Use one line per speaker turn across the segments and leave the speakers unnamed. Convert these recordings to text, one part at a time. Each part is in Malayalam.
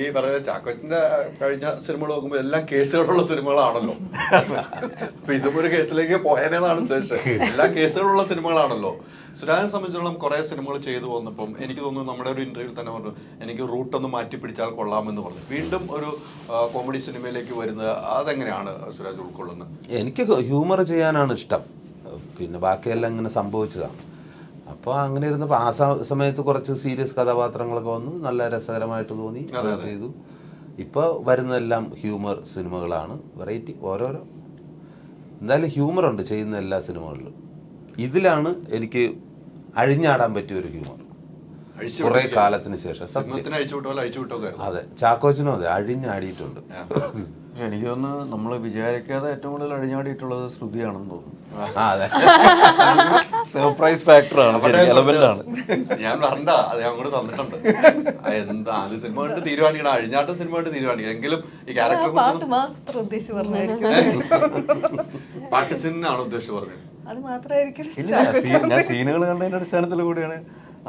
ഈ പറഞ്ഞ ചാക്കോച്ചിന്റെ കഴിഞ്ഞ സിനിമകൾ നോക്കുമ്പോൾ എല്ലാം കേസുകളുള്ള സിനിമകളാണല്ലോ. അപ്പൊ ഇതും ഒരു കേസിലേക്ക് പോയനെന്നാണ് ഉദ്ദേശം. എല്ലാ കേസുകളുള്ള സിനിമകളാണല്ലോ. സുരാജിനെ സംബന്ധിച്ചിടത്തോളം കുറെ സിനിമകൾ ചെയ്തു വന്നപ്പം എനിക്ക് തോന്നുന്നു നമ്മുടെ ഒരു ഇന്റർവ്യൂവിൽ തന്നെ പറഞ്ഞു എനിക്ക് റൂട്ട് ഒന്ന് മാറ്റി പിടിച്ചാൽ കൊള്ളാമെന്ന് പറഞ്ഞു. വീണ്ടും ഒരു കോമഡി സിനിമയിലേക്ക് വരുന്നത് അതെങ്ങനെയാണ് സുരാജ് ഉൾക്കൊള്ളുന്നത്?
എനിക്ക് ഹ്യൂമർ ചെയ്യാനാണ് ഇഷ്ടം. പിന്നെ ബാക്കിയെല്ലാം ഇങ്ങനെ സംഭവിച്ചതാണ്. അപ്പോൾ അങ്ങനെ ഇരുന്നപ്പോൾ ആ സമയത്ത് കുറച്ച് സീരിയസ് കഥാപാത്രങ്ങളൊക്കെ വന്നു. നല്ല രസകരമായിട്ട് തോന്നി. അത് ചെയ്തു. ഇപ്പോൾ വരുന്നതെല്ലാം ഹ്യൂമർ സിനിമകളാണ്. വെറൈറ്റി ഓരോരോ. എന്തായാലും ഹ്യൂമർ ഉണ്ട് ചെയ്യുന്ന എല്ലാ സിനിമകളിലും. ഇതിലാണ് എനിക്ക് അഴിഞ്ഞാടാൻ പറ്റിയ ഒരു ഹ്യൂമർ. കുറെ. കാലത്തിന് ശേഷം. അതെ. ചാക്കോച്ചനും അതെ അഴിഞ്ഞാടിയിട്ടുണ്ട്.
പക്ഷെ എനിക്ക് തോന്നുന്നു നമ്മൾ വിചാരിക്കാതെ ഏറ്റവും കൂടുതൽ അഴിഞ്ഞാടിയിട്ടുള്ളത് ശ്രുതിയാണെന്ന് തോന്നുന്നു.
ആ അതെ.
സർപ്രൈസ് ഫാക്ടറാണ് എലമെന്റാണ്
ഞാൻ പറഞ്ഞ അത് ഞാൻ അങ്ങോട്ട് തന്നിട്ടുണ്ട്. ആ, എന്താ അത് സിനിമ കണ്ട് തീരുമാനിക്കണം അഴിഞ്ഞാട്ട സിനിമ കണ്ട് തീരുമാനിക്കണം. എങ്കിലും ഈ ക്യാരക്ടർ
പാട്ട് മാത്രം ഉദ്ദേശിച്ച് പറഞ്ഞായിരിക്കും
പാട്ട് സിനാണ് ഉദ്ദേശിച്ച് പറഞ്ഞത്.
അത് മാത്രമായിരിക്കും.
ഇല്ല ഞാൻ സീനുകൾ കണ്ടതിന്റെ അടിസ്ഥാനത്തിൽ കൂടിയാണ്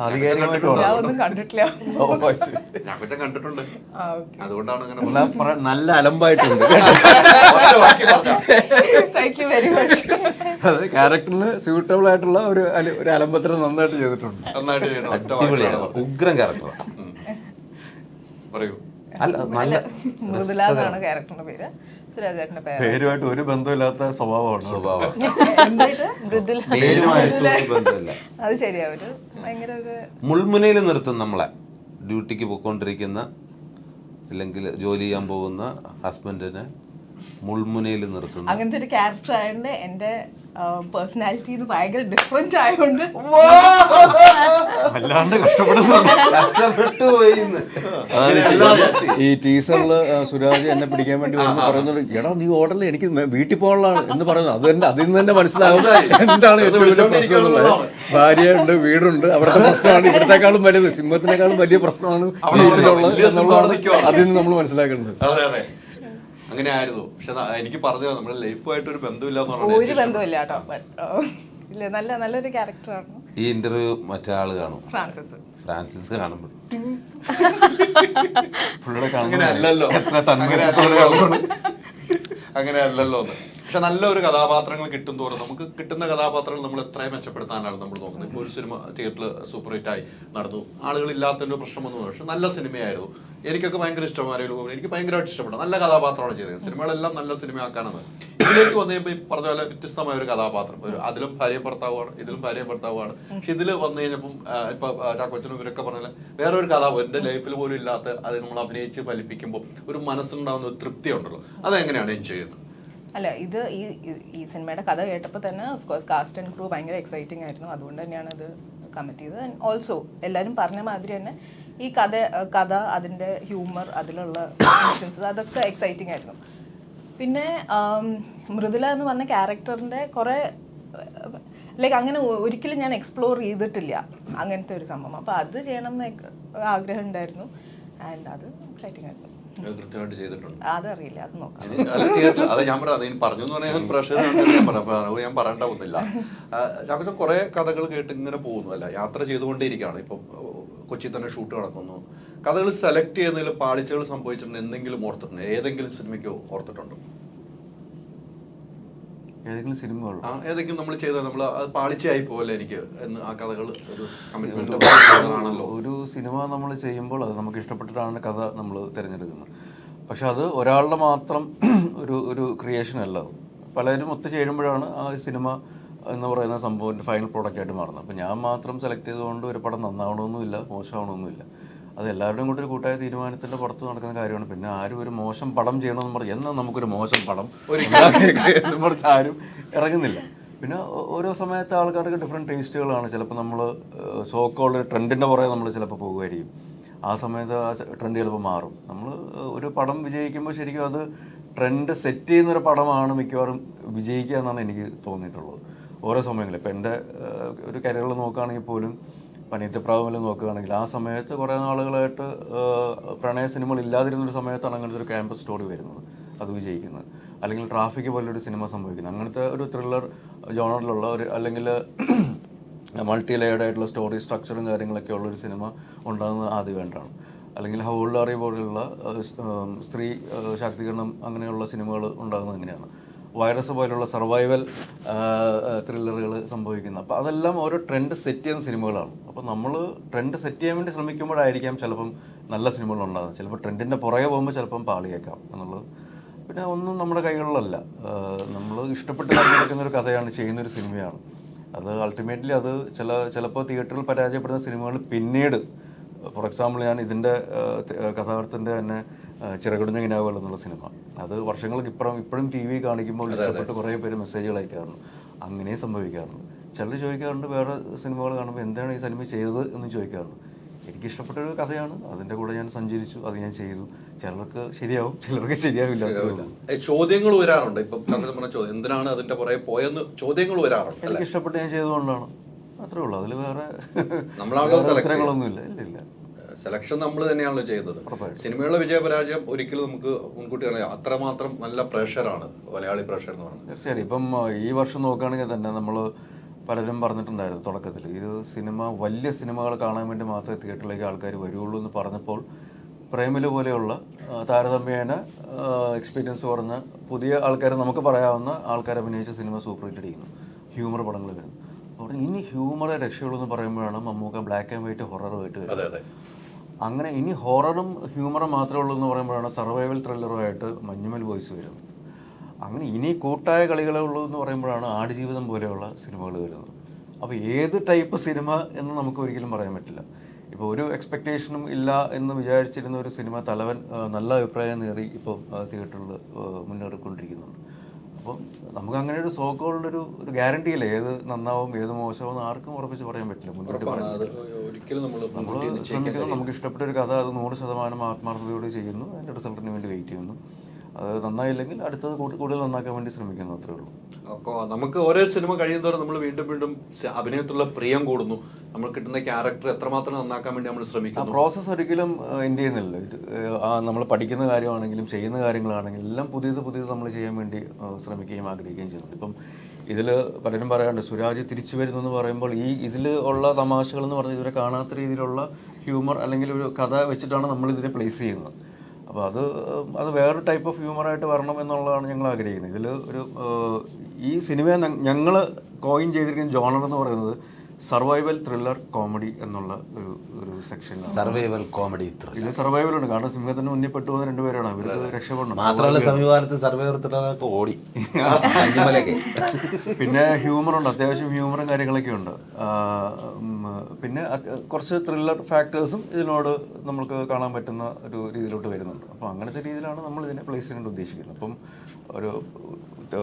ആധികാരികമായിട്ട്
ഞാൻ ഒന്നും കണ്ടിട്ടില്ല.
ഞാൻ കൊച്ചൻ കണ്ടിട്ടുണ്ട്. അതുകൊണ്ടാണ് അങ്ങനെ
നല്ല അലമ്പായിട്ടുണ്ട്. അത് ക്യാരക്ടറിന് സ്യൂട്ടബിൾ ആയിട്ടുള്ള ഒരു ഒരു അലമ്പത്തിന് നന്നായിട്ട് ചെയ്തിട്ടുണ്ട്.
നന്നായിട്ട്.
ഉഗ്രം ക്യാരക്ടർ.
പറയൂ.
അല്ല നല്ല
ക്യാരക്ടറിന്റെ പേര്. സുരാജേട്ടന്റെ
പേരുമായിട്ട് ഒരു ബന്ധമില്ലാത്ത സ്വഭാവമാണ്.
സ്വഭാവം. ബന്ധമില്ല.
അത് ശരിയാ. അവർ ഭയങ്കര ഒരു
മുൾമുനയിൽ നിർത്തും നമ്മളെ. ഡ്യൂട്ടിക്ക് പോയിക്കൊണ്ടിരിക്കുന്ന അല്ലെങ്കിൽ ജോലി ചെയ്യാൻ പോകുന്ന ഹസ്ബൻഡിനെ മുൾമുനയിൽ നിർത്തുന്നു.
അങ്ങനത്തെ ഒരു ക്യാരക്ടർ ആയതുകൊണ്ട് എന്റെ പേഴ്സണാലിറ്റി ഇത് ഭയങ്കര ഡിഫറെന്റ് ആയതുകൊണ്ട്
വല്ലാണ്ട് കഷ്ടപ്പെടുന്നു. ഈ ടീസറിൽ സുരാജ് എന്നെ പിടിക്കാൻ വേണ്ടി വന്ന് പറയുന്നത് എടാ നീ ഓർഡറിൽ എനിക്ക് വീട്ടിൽ പോകാനുള്ളതാണ് എന്ന് പറയുന്നത് അത് തന്നെ അതിൽ നിന്ന് തന്നെ മനസ്സിലാവും എന്താണ് ഏറ്റവും വലിയ പ്രശ്നം ഭാര്യയുണ്ട് വീടുണ്ട് അവിടുത്തെ പ്രശ്നമാണ് ഇവിടത്തെക്കാളും വലുത് സിംഹത്തിനേക്കാളും വലിയ പ്രശ്നമാണ് വീട്ടിലുള്ളത് എന്നുള്ളതാണ്. അതിൽ നിന്ന് നമ്മൾ മനസ്സിലാക്കേണ്ടത്.
അതെ അതെ. അങ്ങനെ ആയിരുന്നു പക്ഷെ എനിക്ക് പറഞ്ഞു നമ്മുടെ ലൈഫുമായിട്ട് ഒരു ബന്ധമില്ല എന്ന്
ഒരു ബന്ധമില്ല കേട്ടോ. ഇല്ല നല്ല നല്ലൊരു ക്യാരക്ടറാണ്
ഈ ഇന്റർവ്യൂ മറ്റേ ആൾ കാണും.
ഫ്രാൻസിസ്.
ഫ്രാൻസിസ് കാണുമ്പോൾ
അങ്ങനെ അല്ലല്ലോ അങ്ങനെ അല്ലല്ലോ അങ്ങനെ അല്ലല്ലോ എന്ന് പക്ഷെ നല്ലൊരു കഥാപാത്രങ്ങൾ കിട്ടും തോറും നമുക്ക് കിട്ടുന്ന കഥാപാത്രങ്ങൾ നമ്മൾ എത്രയും മെച്ചപ്പെടുത്താനാണ് നമ്മൾ നോക്കുന്നത്. ഇപ്പോൾ ഒരു സിനിമ തിയേറ്ററിൽ സൂപ്പർ ഹിറ്റ് ആയി നടന്നു. ആളുകൾ ഇല്ലാത്തതിന്റെ പ്രശ്നമൊന്നും പക്ഷെ നല്ല സിനിമയായിരുന്നു. എനിക്കൊക്കെ ഭയങ്കര ഇഷ്ടമായിരുന്നു എനിക്ക് ഭയങ്കരമായിട്ട് ഇഷ്ടപ്പെട്ടു. നല്ല കഥാപാത്രമാണ് ചെയ്തത്. സിനിമകളെല്ലാം നല്ല സിനിമയാക്കാനാണ്. ഇതിലേക്ക് വന്നു കഴിയുമ്പോൾ ഈ പറഞ്ഞ പോലെ വ്യത്യസ്തമായ ഒരു കഥാപാത്രം. ഒരു അതിലും ഭാര്യയും ഭർത്താവാണ് ഇതിലും ഭാര്യയും ഭർത്താവാണ് പക്ഷെ ഇതിൽ വന്നു കഴിഞ്ഞപ്പം ഇപ്പൊ ചാക്കോച്ചനും ഇവരൊക്കെ പറഞ്ഞ വേറെ ഒരു കഥാപാത്രം. എന്റെ ലൈഫിൽ പോലും ഇല്ലാത്ത അത് നമ്മൾ അഭിനയിച്ച് ഫലിപ്പിക്കുമ്പോൾ ഒരു മനസ്സിലുണ്ടാവുന്ന ഒരു തൃപ്തി ഉണ്ടല്ലോ. അതെങ്ങനെയാണ് എൻജോയ് ചെയ്യുന്നത്?
അല്ല ഇത് ഈ ഈ- സിനിമയുടെ കഥ കേട്ടപ്പോൾ തന്നെ of course cast and crew ഭയങ്കര എക്സൈറ്റിംഗ് ആയിരുന്നു. അതുകൊണ്ട് തന്നെയാണ് ഇത് കമ്മിറ്റ് ചെയ്തത്. ആൻഡ് ഓൾസോ എല്ലാവരും പറഞ്ഞ മാതിരി തന്നെ ഈ കഥ കഥ അതിന്റെ ഹ്യൂമർ അതിലുള്ള അതൊക്കെ എക്സൈറ്റിംഗ് ആയിരുന്നു. പിന്നെ മൃദുല എന്ന് പറഞ്ഞ ക്യാരക്ടറിന്റെ കുറേ ലൈക്ക് അങ്ങനെ ഒരിക്കലും ഞാൻ എക്സ്പ്ലോർ ചെയ്തിട്ടില്ല അങ്ങനത്തെ ഒരു സംഭവം. അപ്പോൾ അത് ചെയ്യണം എന്ന് ആഗ്രഹം ഉണ്ടായിരുന്നു. ആൻഡ് അത് എക്സൈറ്റിംഗ് ആയിരുന്നു.
കൃത്യമായിട്ട് ചെയ്തിട്ടുണ്ട്.
അതറിയില്ല അത് നോക്കാം.
അത് ഞാൻ പറയാം അത് പറഞ്ഞു എന്ന് പറഞ്ഞാൽ പ്രഷർ ഞാൻ പറയാം. ഞാൻ പറയേണ്ട ഒന്നില്ല ചാക്കോച്ചൻ കുറെ കഥകൾ കേട്ട് ഇങ്ങനെ പോകുന്നു അല്ല? യാത്ര ചെയ്തുകൊണ്ടേയിരിക്കുകയാണ്. ഇപ്പം കൊച്ചി തന്നെ ഷൂട്ട് നടക്കുന്നു. കഥകൾ സെലക്ട് ചെയ്യുന്നതിൽ പാളിച്ചകൾ സംഭവിച്ചിട്ടുണ്ട് എന്തെങ്കിലും ഓർത്തിട്ടുണ്ട്. ഏതെങ്കിലും സിനിമയ്ക്ക് ഓർത്തിട്ടുണ്ടോ?
ഏതെങ്കിലും സിനിമകൾ
ആ ഏതെങ്കിലും നമ്മൾ ചെയ്താൽ നമ്മൾ അത് പാളിച്ചയായി പോലെ എനിക്ക് എന്ന് ആ കഥകൾ ഒരു കമ്മിറ്റ്മെന്റ്
ഒരു സിനിമ നമ്മൾ ചെയ്യുമ്പോൾ അത് നമുക്ക് ഇഷ്ടപ്പെട്ടിട്ടാണ് കഥ നമ്മൾ തിരഞ്ഞെടുക്കുന്നത്. പക്ഷെ അത് ഒരാളുടെ മാത്രം ഒരു ഒരു ക്രിയേഷൻ അല്ല. പലരും ഒത്തു ചേരുമ്പോഴാണ് ആ സിനിമ എന്ന് പറയുന്ന സംഭവം ഫൈനൽ പ്രോഡക്റ്റ് ആയിട്ട് മാറുന്നത്. അപ്പോൾ ഞാൻ മാത്രം സെലക്ട് ചെയ്തുകൊണ്ട് ഒരു പടം നന്നാവണമെന്നുമില്ല മോശമാവണമെന്നുമില്ല. അത് എല്ലാവരുടെയും കൂടി ഒരു കൂട്ടായ തീരുമാനത്തിന്റെ പുറത്ത് നടക്കുന്ന കാര്യമാണ്. പിന്നെ ആരും ഒരു മോശം പടം ചെയ്യണമെന്ന് പറഞ്ഞ് എന്നാൽ നമുക്കൊരു മോശം പടം എന്ന് പറഞ്ഞ് ആരും ഇറങ്ങുന്നില്ല. പിന്നെ ഓരോ സമയത്ത് ആൾക്കാർക്ക് ഡിഫറെന്റ് ടേസ്റ്റുകളാണ് ചിലപ്പോൾ നമ്മൾ സോക്കോളൊരു ട്രെൻഡിന്റെ പുറകെ നമ്മൾ ചിലപ്പോൾ പോകുമായിരിക്കും. ആ സമയത്ത് ആ ട്രെൻഡ് ചിലപ്പോൾ മാറും. നമ്മൾ ഒരു പടം വിജയിക്കുമ്പോൾ ശരിക്കും അത് ട്രെൻഡ് സെറ്റ് ചെയ്യുന്നൊരു പടമാണ് മിക്കവാറും വിജയിക്കുക എന്നാണ് എനിക്ക് തോന്നിയിട്ടുള്ളത്. ഓരോ സമയങ്ങളിൽ ഇപ്പം എന്റെ ഒരു കരിയറിൽ നോക്കുകയാണെങ്കിൽ പോലും പനീത്തപ്രാവിൽ നോക്കുകയാണെങ്കിൽ ആ സമയത്ത് കുറേ നാളുകളായിട്ട് പ്രണയ സിനിമകൾ ഇല്ലാതിരുന്ന ഒരു സമയത്താണ് അങ്ങനത്തെ ഒരു ക്യാമ്പസ് സ്റ്റോറി വരുന്നത് അത് വിജയിക്കുന്നത്. അല്ലെങ്കിൽ ട്രാഫിക് പോലൊരു സിനിമ സംഭവിക്കുന്നത്. അങ്ങനത്തെ ഒരു ത്രില്ലർ ജോണറിലുള്ള ഒരു അല്ലെങ്കിൽ മൾട്ടി ലെയർഡ് ആയിട്ടുള്ള സ്റ്റോറി സ്ട്രക്ചറും കാര്യങ്ങളൊക്കെ ഉള്ള ഒരു സിനിമ ഉണ്ടാകുന്നത് ആദ്യം വേണ്ടാണ്. അല്ലെങ്കിൽ ഹൗൾഡാറി പോലെയുള്ള സ്ത്രീ ശാക്തീകരണം അങ്ങനെയുള്ള സിനിമകൾ ഉണ്ടാകുന്നത് എങ്ങനെയാണ്? വൈറസ് പോലുള്ള സർവൈവൽ ത്രില്ലറുകൾ സംഭവിക്കുന്നത് അപ്പോൾ അതെല്ലാം ഓരോ ട്രെൻഡ് സെറ്റ് ചെയ്യുന്ന സിനിമകളാണ്. അപ്പോൾ നമ്മൾ ട്രെൻഡ് സെറ്റ് ചെയ്യാൻ വേണ്ടി ശ്രമിക്കുമ്പോഴായിരിക്കാം ചിലപ്പം നല്ല സിനിമകൾ ഉണ്ടാകുന്നത് ചിലപ്പോൾ ട്രെൻഡിന്റെ പുറകെ പോകുമ്പോൾ ചിലപ്പം പാളിയേക്കാം എന്നുള്ളത്. പിന്നെ ഒന്നും നമ്മുടെ കൈകളിലല്ല. നമ്മൾ ഇഷ്ടപ്പെട്ട് തിരഞ്ഞെടുക്കുന്ന ഒരു കഥയാണ് ചെയ്യുന്നൊരു സിനിമയാണ്. അത് അൾട്ടിമേറ്റ്ലി അത് ചില ചിലപ്പോൾ തിയേറ്ററിൽ പരാജയപ്പെടുന്ന സിനിമകൾ പിന്നീട് ഫോർ എക്സാമ്പിൾ ഞാൻ ഇതിന്റെ കഥാകൃത്തിന്റെ തന്നെ ആ, ചിറകുടിഞ്ഞ കിനാവുകൾ എന്നുള്ള സിനിമ. അത് വർഷങ്ങൾക്ക് ഇപ്പുറം ഇപ്പോഴും ടി വി കാണിക്കുമ്പോൾ ഇഷ്ടപ്പെട്ട് കുറേ പേര് മെസ്സേജുകൾ അയക്കാറുണ്ട്. അങ്ങനെ സംഭവിക്കാറുണ്ട്. ചിലർ ചോദിക്കാറുണ്ട് വേറെ സിനിമകൾ കാണുമ്പോൾ എന്താണ് ഈ സിനിമ ചെയ്തത് എന്ന് ചോദിക്കാറുണ്ട്. എനിക്ക് ഇഷ്ടപ്പെട്ട ഒരു കഥയാണ്. അതിന്റെ കൂടെ ഞാൻ സഞ്ചരിച്ചു. അത് ഞാൻ ചെയ്തു. ചിലർക്ക് ശരിയാവും ചിലർക്ക് ശരിയാവില്ല.
ചോദ്യങ്ങൾ വരാറുണ്ട്. ഇപ്പം ചന്ദ്രൻ പറഞ്ഞ ചോദ്യം എന്തിനാണ് അതിന്റെ പുറകെ പോയെന്ന് ചോദ്യങ്ങൾ വരാറുണ്ട്
എനിക്ക് ഇഷ്ടപ്പെട്ട് ഞാൻ ചെയ്തുകൊണ്ടാണ് അത്രേ ഉള്ളൂ. അതിൽ വേറെ ഇല്ല ഇല്ല.
സെലക്ഷൻ നമ്മൾ തന്നെയാണല്ലോ
ചെയ്യുന്നത്.
സിനിമയുടെ വിജയപരാജയം ഒരിക്കലും നമുക്ക് മുൻകൂട്ടി അറിയാം അത്രമാത്രം നല്ല പ്രഷറാണ് മലയാളി പ്രഷർ എന്ന് പറയുന്നത്
തീർച്ചയായും ഇപ്പം ഈ വർഷം നോക്കുകയാണെങ്കിൽ തന്നെ നമ്മൾ പലരും പറഞ്ഞിട്ടുണ്ടായിരുന്നു തുടക്കത്തിൽ. ഇത് സിനിമ വലിയ സിനിമകൾ കാണാൻ വേണ്ടി മാത്രമേ തിയേറ്ററിലേക്ക് ആൾക്കാർ വരുള്ളൂ എന്ന് പറഞ്ഞപ്പോൾ പ്രേമിൽ പോലെയുള്ള താരതമ്യേന എക്സ്പീരിയൻസ് കുറഞ്ഞ പുതിയ ആൾക്കാരെ നമുക്ക് പറയാവുന്ന ആൾക്കാർ അഭിനയിച്ച സിനിമ സൂപ്പർ ഹിറ്റ് അടിക്കുന്നു. ഹ്യൂമർ പടങ്ങൾ വരുന്നു. അപ്പോൾ ഇനി ഹ്യൂമറെ രക്ഷയുള്ളൂ എന്ന് പറയുമ്പോഴാണ് മമ്മൂക്ക ബ്ലാക്ക് ആൻഡ് വൈറ്റ് ഹൊററുമായിട്ട്
അതെ.
അങ്ങനെ ഇനി ഹൊററും ഹ്യൂമറും മാത്രമേ ഉള്ളൂ എന്ന് പറയുമ്പോഴാണ് സർവൈവൽ ത്രില്ലറുമായിട്ട് മഞ്ഞുമൽ ബോയ്സ് വരുന്നത്. അങ്ങനെ ഇനി കൂട്ടായ കളികളെ ഉള്ളൂ എന്ന് പറയുമ്പോഴാണ് ആടുജീവിതം പോലെയുള്ള സിനിമകൾ വരുന്നത്. അപ്പോൾ ഏത് ടൈപ്പ് സിനിമ എന്ന് നമുക്ക് ഒരിക്കലും പറയാൻ പറ്റില്ല. ഇപ്പോൾ ഒരു എക്സ്പെക്റ്റേഷനും ഇല്ല എന്ന് വിചാരിച്ചിരുന്ന ഒരു സിനിമ തലവൻ നല്ല അഭിപ്രായം നേടി ഇപ്പോൾ തിയേറ്ററിൽ മുന്നേറിക്കൊണ്ടിരിക്കുന്നുണ്ട്. അപ്പോൾ നമുക്ക് അങ്ങനെ ഒരു സോ കോൾഡ് ഒരു ഒരു ഗ്യാരണ്ടി ഇല്ല ഏത് നന്നാവും ഏത് മോശമാവും ആർക്കും ഉറപ്പിച്ച് പറയാൻ പറ്റില്ല. മുന്നോട്ട്
നമ്മൾ
ശ്രമിക്കുന്നു നമുക്ക് ഇഷ്ടപ്പെട്ട ഒരു കഥ അത് നൂറ് ശതമാനം ആത്മാർത്ഥതയോട് ചെയ്യുന്നു. അതിന്റെ റിസൾട്ടിന് വേണ്ടി വെയിറ്റ് ചെയ്യുന്നു. അത് നന്നായില്ലെങ്കിൽ അടുത്തത് കൂടുതൽ നന്നാക്കാൻ വേണ്ടി ശ്രമിക്കുന്നു അത്രേ ഉള്ളൂ.
അപ്പോൾ നമുക്ക് ഓരോ സിനിമ കഴിയുന്നതോറും നമ്മൾ വീണ്ടും വീണ്ടും അഭിനയത്തിലുള്ള പ്രിയം കൂടുന്നു. നമ്മൾ കിട്ടുന്ന ക്യാരക്ടർ എത്രമാത്രം നന്നാക്കാൻ വേണ്ടി നമ്മൾ ശ്രമിക്കുന്നു.
പ്രോസസ്സ് ഒരിക്കലും എൻഡ് ചെയ്യുന്നില്ല. നമ്മൾ പഠിക്കുന്ന കാര്യമാണെങ്കിലും ചെയ്യുന്ന കാര്യങ്ങളാണെങ്കിലും എല്ലാം പുതിയത് പുതിയത് നമ്മൾ ചെയ്യാൻ വേണ്ടി ശ്രമിക്കുകയും ആഗ്രഹിക്കുകയും ചെയ്യുന്നുണ്ട്. ഇപ്പം ഇതിൽ പലരും പറയാറുണ്ട് സുരാജ് തിരിച്ചു വരുന്നു എന്ന് പറയുമ്പോൾ ഈ ഇതിൽ ഉള്ള തമാശകൾ എന്ന് പറഞ്ഞാൽ ഇതുവരെ കാണാത്ത രീതിയിലുള്ള ഹ്യൂമർ അല്ലെങ്കിൽ ഒരു കഥ വെച്ചിട്ടാണ് നമ്മൾ ഇതിനെ പ്ലേസ് ചെയ്യുന്നത്. അപ്പോൾ അത് അത് വേറൊരു ടൈപ്പ് ഓഫ് ഹ്യൂമറായിട്ട് വരണം എന്നുള്ളതാണ് ഞങ്ങൾ ആഗ്രഹിക്കുന്നത്. ഇതിൽ ഒരു ഈ സിനിമയെ ഞങ്ങൾ കോയിൻ ചെയ്തിരിക്കുന്ന ജോണർ എന്ന് പറയുന്നത് സർവൈവൽ ത്രില്ലർ കോമഡി എന്നുള്ള ഒരു ഒരു സെക്ഷൻ
സർവൈവൽ കോമഡി ത്രില്ലർ
ഇതിൽ സർവൈവൽ ഉണ്ട്. കാരണം സിംഹത്തിന് മുന്നിൽ പെട്ടു പോകുന്ന രണ്ടുപേരാണ് അവർക്ക് രക്ഷപ്പെടണം.
മാത്രമല്ല സമീപകാലത്ത് സർവൈവർ ത്രില്ലറൊക്കെ ഓടി.
പിന്നെ ഹ്യൂമർ ഉണ്ട്. അത്യാവശ്യം ഹ്യൂമറും കാര്യങ്ങളൊക്കെ ഉണ്ട്. പിന്നെ കുറച്ച് ത്രില്ലർ ഫാക്ടേഴ്സും ഇതിനോട് നമുക്ക് കാണാൻ പറ്റുന്ന ഒരു രീതിയിലോട്ട് വരുന്നുണ്ട്. അപ്പോൾ അങ്ങനത്തെ രീതിയിലാണ് നമ്മൾ ഇതിനെ പ്ലേസ് ചെയ്യാൻ ഉദ്ദേശിക്കുന്നത്. അപ്പം ഒരു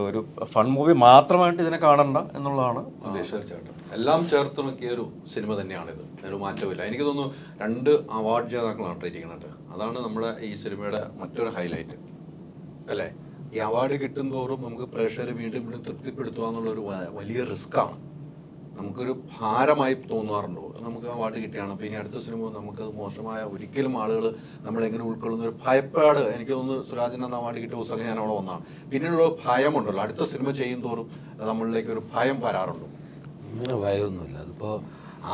ഒരു ഫൺ മൂവി മാത്രമായിട്ട് ഇതിനെ കാണണ്ട എന്നുള്ളതാണ്
തീർച്ചയായിട്ടും. എല്ലാം ചേർത്ത് നോക്കിയ ഒരു സിനിമ തന്നെയാണിത്. ഒരു മാറ്റമില്ല എനിക്ക് തോന്നുന്നു രണ്ട് അവാർഡ് ജേതാക്കളാണ് ഇരിക്കുന്നത്. അതാണ് നമ്മുടെ ഈ സിനിമയുടെ മറ്റൊരു ഹൈലൈറ്റ് അല്ലേ? ഈ അവാർഡ് കിട്ടും തോറും നമുക്ക് പ്രേക്ഷകരെ വീണ്ടും വീണ്ടും തൃപ്തിപ്പെടുത്തുക എന്നുള്ള ഒരു വലിയ റിസ്ക്കാണ് നമുക്കൊരു ഭാരമായി തോന്നാറുണ്ടോ. നമുക്ക് അവാർഡ് കിട്ടിയാണ്. അപ്പോൾ ഇനി അടുത്ത സിനിമ നമുക്കത് മോശമായ ഒരിക്കലും ആളുകൾ നമ്മളെങ്ങനെ ഉൾക്കൊള്ളുന്ന ഒരു ഭയപ്പാട് എനിക്ക് തോന്നുന്നു സുരാജിന് അന്ന് അവാർഡ് കിട്ടിയ ദിവസം ഞാൻ അവിടെ വന്നതാണ് പിന്നീടുള്ള ഭയമുണ്ടല്ലോ. അടുത്ത സിനിമ ചെയ്യും തോറും നമ്മളിലേക്ക് ഒരു ഭയം വരാറുണ്ടോ.
ഇങ്ങനെ ഭയമൊന്നുമില്ല. അതിപ്പോൾ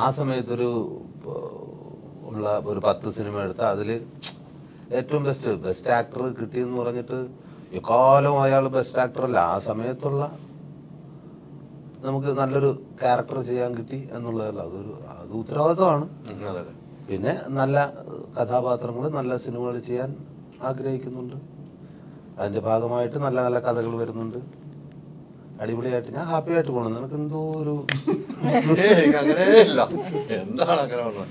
ആ സമയത്തൊരു ഉള്ള ഒരു പത്ത് സിനിമ എടുത്ത അതിൽ ഏറ്റവും ബെസ്റ്റ് ബെസ്റ്റ് ആക്ടർ കിട്ടിയെന്ന് പറഞ്ഞിട്ട് എക്കാലം അയാൾ ബെസ്റ്റ് ആക്ടറല്ല ആ സമയത്തുള്ള നമുക്ക് നല്ലൊരു ക്യാരക്ടർ ചെയ്യാൻ കിട്ടി എന്നുള്ളതല്ല. അതൊരു അത് ഉത്തരവാദിത്വമാണ്. പിന്നെ നല്ല കഥാപാത്രങ്ങൾ നല്ല സിനിമകൾ ചെയ്യാൻ ആഗ്രഹിക്കുന്നുണ്ട്. അതിന്റെ ഭാഗമായിട്ട് നല്ല നല്ല കഥകൾ വരുന്നുണ്ട്. അടിപൊളിയായിട്ട് ഞാൻ ഹാപ്പി ആയിട്ട് പോകണം നിനക്ക് എന്തോ ഒരു
എന്താണ് അങ്ങനെ പറഞ്ഞത്?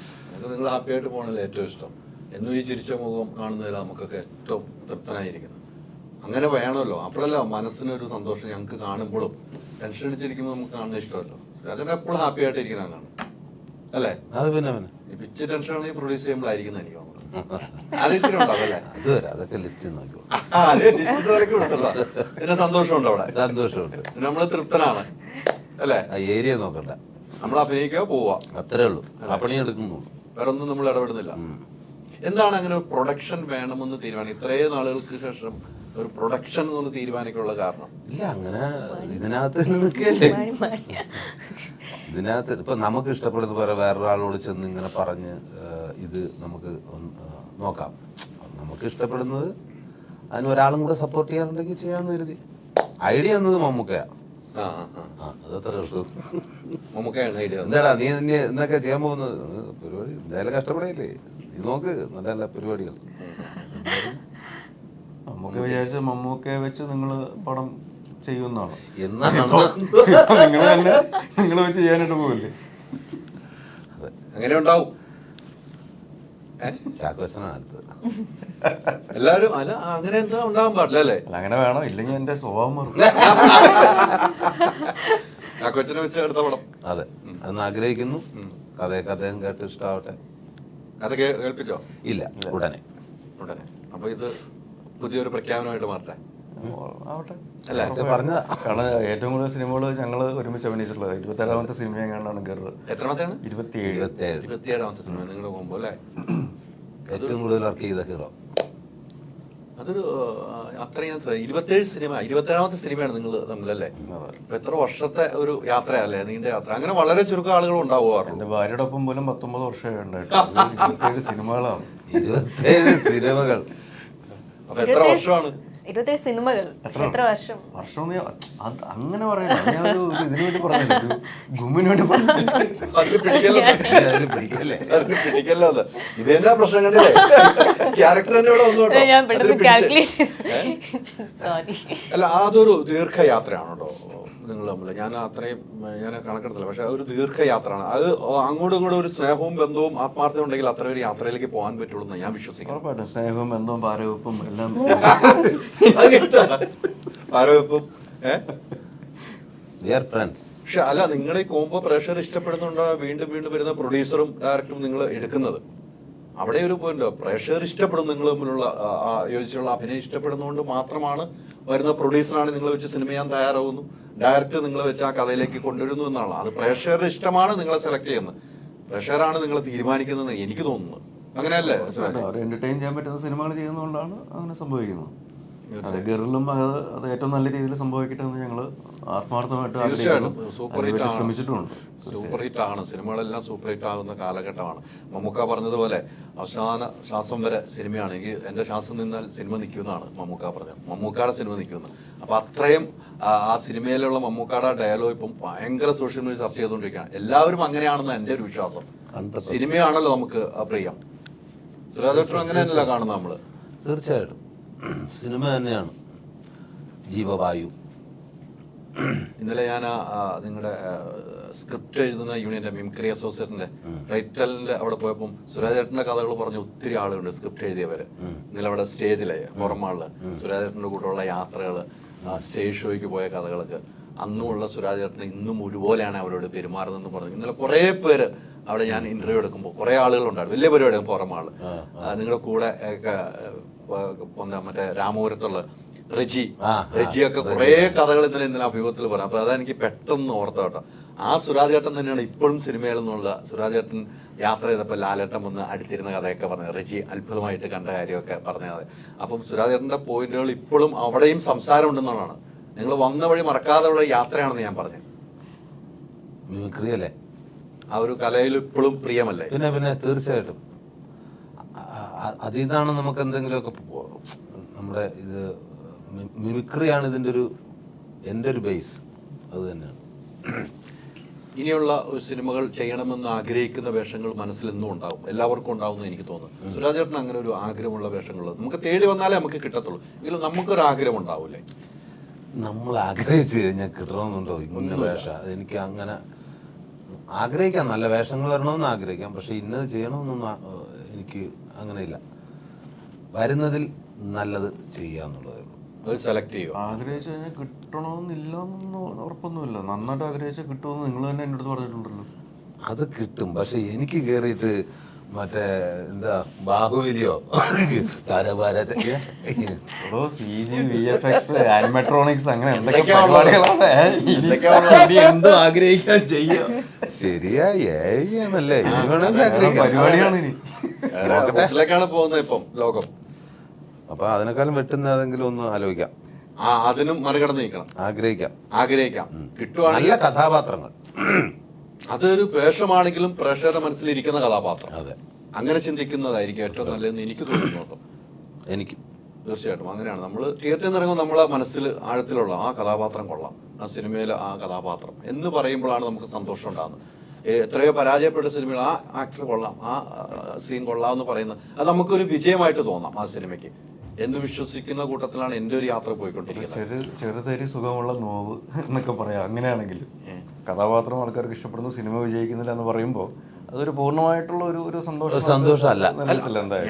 നിങ്ങൾ ഹാപ്പി ആയിട്ട് പോകണത് ഏറ്റവും ഇഷ്ടം? എന്നും ഈ ചിരിച്ച മുഖം കാണുന്നതിൽ നമുക്കൊക്കെ ഏറ്റവും തൃപ്തനായിരിക്കുന്നു അങ്ങനെ വേണമല്ലോ. അപ്പോഴല്ലോ മനസ്സിനൊരു സന്തോഷം ഞങ്ങൾക്ക് കാണുമ്പോഴും. ടെൻഷൻ അടിച്ചിരിക്കുമ്പോൾ നമുക്ക് കാണുന്ന ഇഷ്ടമല്ലോ. രാജൻ എപ്പോഴും ഹാപ്പി ആയിട്ടിരിക്കുന്ന അല്ലേ?
അത് പിന്നെ പിന്നെ.
പിച്ച് ടെൻഷൻ ആണെങ്കിൽ പ്രൊഡ്യൂസ് ചെയ്യുമ്പോഴായിരിക്കുന്ന എനിക്ക് തോന്നുന്നത് അത് ഇച്ചിരി ഉണ്ടാവും അല്ലേ
അത് വരെ അതൊക്കെ ലിസ്റ്റ്
കൊടുത്തല്ലോ. പിന്നെ സന്തോഷമുണ്ട് അവിടെ.
സന്തോഷമുണ്ട്.
നമ്മൾ തൃപ്തനാണ് അല്ലേ?
ആ ഏരിയ നോക്കണ്ട.
നമ്മൾ അഭിനയിക്കുക പോവാ.
അത്രേ ഉള്ളൂ. ആ പണി എടുക്കുന്നു.
വേറെ ഒന്നും നമ്മൾ ഇടപെടുന്നില്ല. എന്താണ് അങ്ങനെ ഒരു പ്രൊഡക്ഷൻ വേണമെന്ന് തീരുമാനം? ഇത്രയും നാളുകൾക്ക് ശേഷം ഒരു പ്രൊഡക്ഷൻ എന്ന് തീരുമാനിക്കാനുള്ള കാരണം.
ഇല്ല അങ്ങനെ ഇതിനകത്ത് നിൽക്കുകയല്ലേ? ഇതിനകത്ത് ഇപ്പൊ നമുക്ക് ഇഷ്ടപ്പെടുന്ന പോലെ വേറൊരാളോട് ചെന്ന് ഇങ്ങനെ പറഞ്ഞ് ഇത് നമുക്ക് നോക്കാം. നമുക്ക് ഇഷ്ടപ്പെടുന്നത് അതിന് ഒരാളും കൂടെ സപ്പോർട്ട് ചെയ്യാറുണ്ടെങ്കിൽ ചെയ്യാന്ന് കരുതി. ഐഡിയ എന്നത് മമ്മൂക്കയാ. എന്താടാ നീ നീ എന്നൊക്കെ ചെയ്യാൻ പോകുന്നത്? പരിപാടി എന്തായാലും കഷ്ടപ്പെടയില്ലേ? നീ നോക്ക് നല്ല നല്ല പരിപാടികൾ.
നമുക്ക് വിചാരിച്ച മമ്മൂക്കയെ വെച്ച് നിങ്ങൾ പടം ചെയ്യുന്നതാണ്
എന്നാണ്
നിങ്ങൾ തന്നെ നിങ്ങൾ വെച്ച് ചെയ്യാനായിട്ട് പോകില്ലേ
അങ്ങനെ ഉണ്ടാവും. എല്ലാരും അല്ല അങ്ങനെ എന്താ ഉണ്ടാവാൻ പാടില്ല അല്ലേ?
അങ്ങനെ വേണം. ഇല്ലെങ്കിൽ എന്റെ സ്വഭാവം മാറും.
ആ കൊച്ചിനെ വെച്ച് എടുത്ത പടം.
അതെ. അന്ന് ആഗ്രഹിക്കുന്നു. കഥയൊക്കെ അദ്ദേഹം കേട്ട് ഇഷ്ടാവട്ടെ.
കഥ കേൾപ്പിച്ചോ?
ഇല്ല. ഉടനെ.
ഉടനെ. അപ്പൊ ഇത് പുതിയൊരു പ്രഖ്യാപനമായിട്ട് മാറട്ടെ?
ആവട്ടെ.
അല്ല,
ഇത് പറഞ്ഞതാ.
കാരണം ഏറ്റവും കൂടുതൽ സിനിമകൾ ഞങ്ങൾ ഒരുമിച്ച് അഭിനയിച്ചിട്ടുള്ളത് ഇരുപത്തേഴാമത്തെ സിനിമ എങ്ങാണ്ടാണ് ഗർവ്.
എത്രാമത്തെയാണ്?
ഇരുപത്തിയേഴ്.
ഇരുപത്തിയേഴാമത്തെ സിനിമ നിങ്ങൾ പോകുമ്പോ അല്ലേ?
ഏറ്റവും കൂടുതൽ വർക്ക് ചെയ്ത ഹീറോ.
അതൊരു അത്രയും ഇരുപത്തേഴ് സിനിമ ഇരുപത്തേഴാമത്തെ സിനിമയാണ് നിങ്ങൾ തമ്മിലല്ലേ? എത്ര വർഷത്തെ ഒരു യാത്രയല്ലേ? നീണ്ട യാത്ര. അങ്ങനെ വളരെ ചുരുക്കം ആളുകൾ ഉണ്ടാവുമാറുള്ളൂ
എന്റെ ഭാര്യയുടെ ഒപ്പം പോലും പത്തൊമ്പത് വർഷമേ ഇരുപത്തിയേഴ് സിനിമകളാണ്.
ഇരുപത്തേഴ് സിനിമകൾ.
എത്ര വർഷമാണ്?
ഇരുപത്തേഴ് സിനിമകൾ. എത്ര? വർഷം?
വർഷം അങ്ങനെ പറയുന്നത് ഞാൻ ഒരു ഒരു ഇതിനു വേണ്ടി പറഞ്ഞില്ല. ഒരു ഗുമ്മിന് വേണ്ടി പറഞ്ഞു
അതിന് പിടിക്കല്ലോ?
അതിന് പിടിക്കല്ലേ?
അതിന് ഇതെന്നാ പ്രശ്നം കണ്ടില്ലേ? ക്യാരക്ടർ തന്നെ ഇവിടെ വന്നു അല്ല അതൊരു ദീർഘയാത്രയാണ് കേട്ടോ. നിങ്ങൾ തമ്മിൽ ഞാൻ അത്രയും ഞാൻ കണക്കെടുത്തില്ല. പക്ഷെ ഒരു ദീർഘയാത്രയാണ്. അത് അങ്ങോട്ടും ഇങ്ങോട്ടും ഒരു സ്നേഹവും ബന്ധവും ആത്മാർത്ഥ്യം ഉണ്ടെങ്കിൽ അത്ര ഒരു യാത്രയിലേക്ക് പോകാൻ പറ്റുള്ളൂ എന്ന് ഞാൻ വിശ്വസിക്കുന്നു.
ഉറപ്പായിട്ടും. സ്നേഹവും ബന്ധവും പാരവെപ്പും എല്ലാം
അത് കേട്ടോ? ആരോഗ്യപ്പം ഏ?
ഡിയർ ഫ്രണ്ട്സ്
പക്ഷെ അല്ല നിങ്ങളെ ഈ കോംബോ പ്രഷർ ഇഷ്ടപ്പെടുന്നുണ്ടോ? വീണ്ടും വീണ്ടും വരുന്ന പ്രൊഡ്യൂസറും ഡയറക്ടറും നിങ്ങൾ എടുക്കുന്നത്? അവിടെ ഒരു പോയിന്റ് പ്രഷർ ഇഷ്ടപ്പെടും നിങ്ങൾ തമ്മിലുള്ള യോജിച്ചുള്ള അഭിനയം ഇഷ്ടപ്പെടുന്നതുകൊണ്ട് മാത്രമാണ് വരുന്ന പ്രൊഡ്യൂസറാണ് നിങ്ങൾ വെച്ച് സിനിമ ചെയ്യാൻ തയ്യാറാവുന്നു. ഡയറക്ടർ നിങ്ങൾ വെച്ച് ആ കഥയിലേക്ക് കൊണ്ടുവരുന്നു എന്നാണ്. അത് പ്രേക്ഷകരുടെ ഇഷ്ടമാണ് നിങ്ങളെ സെലക്ട് ചെയ്യുന്നത്. പ്രഷറാണ് നിങ്ങൾ തീരുമാനിക്കുന്നതെന്ന് എനിക്ക് തോന്നുന്നു. അങ്ങനെയല്ലേ
എന്റർടൈൻ ചെയ്യാൻ പറ്റുന്ന സിനിമകൾ ചെയ്യുന്നതുകൊണ്ടാണ് അങ്ങനെ സംഭവിക്കുന്നത്. അത് ഗറിലും അത് അത് ഏറ്റവും നല്ല രീതിയിൽ സംഭവിക്കട്ടെ എന്ന് ഞങ്ങൾ ആത്മാർത്ഥമായിട്ട്
തീർച്ചയായിട്ടും. സൂപ്പർ ഹിറ്റ്
ശ്രമിച്ചിട്ടുണ്ട്
സൂപ്പർ ഹിറ്റ് ആണ് സിനിമകളെല്ലാം സൂപ്പർ ഹിറ്റ് ആകുന്ന കാലഘട്ടമാണ്. മമ്മൂക്ക പറഞ്ഞതുപോലെ അവസാന ശ്വാസം വരെ സിനിമയാണ്. എനിക്ക് എന്റെ ശ്വാസം നിന്നാൽ സിനിമ നിൽക്കുന്നതാണ് മമ്മൂക്ക പറഞ്ഞത്. മമ്മൂക്കയുടെ സിനിമ നിൽക്കുന്നത് അപ്പൊ അത്രയും ആ സിനിമയിലുള്ള മമ്മൂക്കയുടെ ഡയലോഗ് ഇപ്പം ഭയങ്കര സോഷ്യൽ മീഡിയ ചർച്ച ചെയ്തുകൊണ്ടിരിക്കുകയാണ്. എല്ലാവരും അങ്ങനെയാണെന്ന് എന്റെ ഒരു വിശ്വാസം. സിനിമയാണല്ലോ നമുക്ക് പ്രിയം. അങ്ങനെ അങ്ങനെയല്ല കാണുന്നത് നമ്മൾ.
തീർച്ചയായിട്ടും. സിനിമ തന്നെയാണ്. ജീവവായു.
ഇന്നലെ ഞാൻ നിങ്ങളുടെ സ്ക്രിപ്റ്റ് എഴുതുന്ന യൂണിയന്റെ മിംക്രി അസോസിയേഷന്റെ റൈറ്റലിന്റെ അവിടെ പോയപ്പോൾ സുരാജേട്ടന്റെ കഥകൾ പറഞ്ഞ ഒത്തിരി ആളുകളുണ്ട് സ്ക്രിപ്റ്റ് എഴുതിയവര്. ഇന്നലെ അവിടെ സ്റ്റേജിലെ പുറമാളിൽ സുരാജേട്ടന്റെ കൂടെയുള്ള യാത്രകൾ സ്റ്റേജ് ഷോയ്ക്ക് പോയ കഥകളൊക്കെ അന്നുമുള്ള സുരാജേട്ടൻ ഇന്നും ഒരുപോലെയാണ് അവരോട് പെരുമാറുന്നതെന്ന് പറഞ്ഞു. ഇന്നലെ കുറെ പേര് അവിടെ ഞാൻ ഇന്റർവ്യൂ എടുക്കുമ്പോൾ കുറെ ആളുകളുണ്ടായിരുന്നു. വലിയ പരിപാടിയാണ് ആൾ നിങ്ങളുടെ കൂടെ മറ്റേ രാമപുരത്തുള്ള റജി.
ഒക്കെ
റെജിയൊക്കെ കുറെ കഥകൾ ഇന്നലെ ഇന്നലെ അഭിമുഖത്തിൽ പറഞ്ഞു. അപ്പൊ അതെനിക്ക് പെട്ടെന്ന് ഓർത്തോട്ടോ ആ സുരാജ് ഏട്ടൻ തന്നെയാണ് ഇപ്പോഴും സിനിമയിൽ നിന്നുള്ള സുരാജ് യാത്ര ചെയ്തപ്പോൾ ലാലേട്ടൻ വന്ന് അടുത്തിരുന്ന കഥയൊക്കെ പറഞ്ഞത് റജി അത്ഭുതമായിട്ട് കണ്ട കാര്യമൊക്കെ പറഞ്ഞത് അപ്പം സുരാജ് ഏട്ടന്റെ പോയിന്റുകൾ ഇപ്പോഴും അവിടെയും സംസാരം ഉണ്ടെന്നുള്ളതാണ് നിങ്ങൾ വന്ന വഴി മറക്കാതെ ഉള്ള യാത്രയാണെന്ന് ഞാൻ പറഞ്ഞു.
മിമിക്രി അല്ലേ
ആ ഒരു കലയിൽ ഇപ്പോഴും പ്രിയമല്ലേ?
പിന്നെ പിന്നെ തീർച്ചയായിട്ടും. അ- അ- അതിൽ നിന്നാണ് നമുക്ക് എന്തെങ്കിലുമൊക്കെ നമ്മുടെ ഇത് മിമിക്രിയാണ് ഇതിന്റെ ഒരു എന്റെ ഒരു ബേസ് അത് തന്നെയാണ്.
ഇനിയുള്ള ഒരു സിനിമകൾ ചെയ്യണമെന്ന് ആഗ്രഹിക്കുന്ന വേഷങ്ങൾ മനസ്സിൽ എന്നും ഉണ്ടാവും. എല്ലാവർക്കും ഉണ്ടാവും എനിക്ക് തോന്നുന്നു. സുരാജേട്ടൻ അങ്ങനെ ഒരു ആഗ്രഹമുള്ള വേഷങ്ങൾ നമുക്ക് തേടി വന്നാലേ നമുക്ക് കിട്ടത്തുള്ളൂ. എങ്കിലും നമുക്കൊരു ആഗ്രഹം ഉണ്ടാവൂലേ
നമ്മൾ ആഗ്രഹിച്ചു കഴിഞ്ഞാൽ കിട്ടണമെന്നുണ്ടോ? ഇങ്ങനെ വേഷം. അതെനിക്ക് അങ്ങനെ ആഗ്രഹിക്കാം. നല്ല വേഷങ്ങൾ വരണമെന്ന് ആഗ്രഹിക്കാം. പക്ഷെ ഇന്നത് ചെയ്യണമെന്നൊന്നും എനിക്ക് അങ്ങനെയില്ല. വരുന്നതിൽ നല്ലത് ചെയ്യുക എന്നുള്ളതേ ഉള്ളൂ.
അത് സെലക്ട് ചെയ്യുക.
ആഗ്രഹിച്ചു കഴിഞ്ഞാൽ കിട്ടണമെന്നില്ല ഉറപ്പൊന്നുമില്ല. നന്നായിട്ട് ആഗ്രഹിച്ചാൽ കിട്ടുമെന്ന് നിങ്ങൾ തന്നെ എന്റെ അടുത്ത് പറഞ്ഞിട്ടുണ്ടല്ലോ.
അത് കിട്ടും. പക്ഷെ എനിക്ക് കേറിയിട്ട് മറ്റേ എന്താ ബാഹുബലിയോ? താരഭാരത
എടോ സി ജി വി എഫ് അങ്ങനെ എന്തൊക്കെ ആഗ്രഹിക്കാൻ ചെയ്യാം.
ശരിയാ ആഗ്രഹിക്കാം
പരിപാടിയാണ്
പോകുന്നത് ഇപ്പം ലോകം.
അപ്പൊ അതിനേക്കാളും വെട്ടുന്ന ഏതെങ്കിലും ഒന്ന് ആലോചിക്കാം.
ആ അതിനും മറികടന്ന് നിൽക്കണം.
ആഗ്രഹിക്കാം.
ആഗ്രഹിക്കാം.
നല്ല
കിട്ടുവാണെങ്കിൽ
കഥാപാത്രങ്ങൾ.
അതൊരു വേഷമാണെങ്കിലും പ്രേക്ഷകരുടെ മനസ്സിലിരിക്കുന്ന കഥാപാത്രം.
അതെ.
അങ്ങനെ ചിന്തിക്കുന്നതായിരിക്കും ഏറ്റവും നല്ലതെന്ന് എനിക്ക് തോന്നുന്നു കേട്ടോ.
എനിക്ക്.
തീർച്ചയായിട്ടും അങ്ങനെയാണ്. നമ്മൾ തിയേറ്ററിൽ നിന്ന് ഇറങ്ങുമ്പോൾ നമ്മളെ മനസ്സിൽ ആഴത്തിലുള്ള ആ കഥാപാത്രം കൊള്ളാം. ആ സിനിമയിലെ ആ കഥാപാത്രം എന്ന് പറയുമ്പോഴാണ് നമുക്ക് സന്തോഷം ഉണ്ടാകുന്നത്. എത്രയോ പരാജയപ്പെട്ട സിനിമയിൽ ആ ആക്ടർ കൊള്ളാം ആ സീൻ കൊള്ളാം എന്ന് പറയുന്നത് അത് നമുക്കൊരു വിജയമായിട്ട് തോന്നാം ആ സിനിമയ്ക്ക്. എന്ന് വിശ്വസിക്കുന്ന കൂട്ടത്തിലാണ് എന്റെ ഒരു യാത്ര പോയിക്കൊണ്ടിരിക്കുന്നത്.
ചെറു ചെറുതരി സുഖമുള്ള നോവ് എന്നൊക്കെ പറയാം. അങ്ങനെയാണെങ്കിൽ കഥാപാത്രം ആൾക്കാർക്ക് ഇഷ്ടപ്പെടുന്നു സിനിമ വിജയിക്കുന്നില്ല എന്ന് പറയുമ്പോൾ അതൊരു പൂർണമായിട്ടുള്ള ഒരു ഒരു സന്തോഷം.
സന്തോഷമല്ല.